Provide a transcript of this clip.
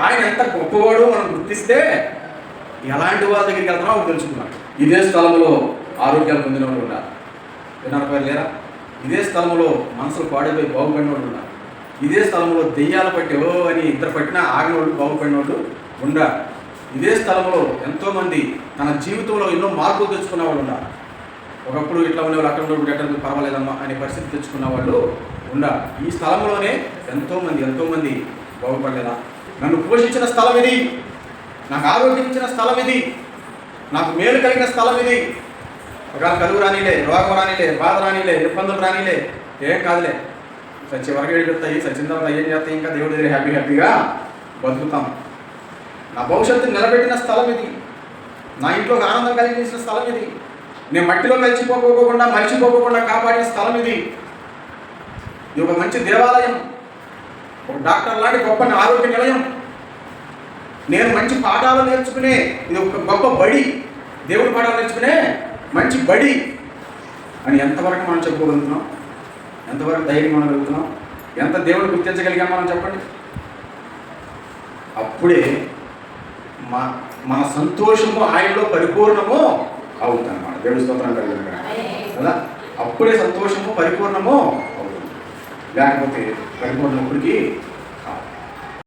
ఆయన ఎంత గొప్పవాడు మనం గుర్తిస్తే ఎలాంటి వాళ్ళ దగ్గరికి వెళ్తున్నామో అప్పుడు తెలుసుకున్నాం ఇదే స్థలంలో ఆరోగ్యాలు పొందిన వాళ్ళు ఉన్నారు విన్నారు పేరు లేరా? ఇదే స్థలంలో మనసులు పాడైపోయి బాగుపడిన వాళ్ళు ఉన్నారు ఇదే స్థలంలో దెయ్యాలు పట్టి ఓ అని ఇద్దరు పట్టినా ఆగిన వాళ్ళు బాగుపడిన వాళ్ళు ఉన్నారు ఇదే స్థలంలో ఎంతోమంది తన జీవితంలో ఎన్నో మార్పులు తెచ్చుకున్న వాళ్ళు ఉన్నారు ఒకప్పుడు ఇట్లా ఉండేవాళ్ళు అక్కడ ఉండేవాళ్ళు ఎక్కడ పర్వాలేదమ్మా అనే పరిస్థితి తెచ్చుకున్న వాళ్ళు ఉన్నారు ఈ స్థలంలోనే ఎంతోమంది ఎంతోమంది బాగుపడలేదా? నన్ను పోషించిన స్థలం ఇది. నాకు ఆరోగ్యం ఇచ్చిన స్థలం ఇది. నాకు మేలు కలిగిన స్థలం ఇది. ఒకవేళ కలుగు రానిలే రోగం రానిలే బాధ రానిలే ఇబ్బందులు రానిలే ఏం కాదులే. సచ్చి వరకు వెళ్ళిపోతాయి సచిన తర్వాత ఏం చేస్తాయి? ఇంకా దేవుడి దగ్గర హ్యాపీ హ్యాపీగా బతుకుతాం. నా భవిష్యత్తు నిలబెట్టిన స్థలం ఇది. నా ఇంట్లో ఆనందం కలిగించిన స్థలం ఇది. నేను మట్టిలో కలిసిపోకోకుండా మరిచిపోకోకుండా కాపాడిన స్థలం ఇది. ఇది ఒక మంచి దేవాలయం. ఒక డాక్టర్ లాంటి గొప్ప ఆరోగ్య నిలయం. నేను మంచి పాఠాలు నేర్చుకునే ఇది ఒక గొప్ప బడి. దేవుడి పాఠాలు నేర్చుకునే మంచి బడి. అని ఎంతవరకు మనం చెప్పుకోగలుగుతున్నాం? ఎంతవరకు ధైర్యం అనగలుగుతున్నాం ఎంత దేవుడు గుర్తించగలిగాం మనం చెప్పండి? అప్పుడే మా మన సంతోషము ఆయనలో పరిపూర్ణము అవుతుంది అన్నమాట దేవుడి స్తోత్రం కలిగిన కదా? అప్పుడే సంతోషము పరిపూర్ణము లేకపోతే పడిపోయినప్పటికీ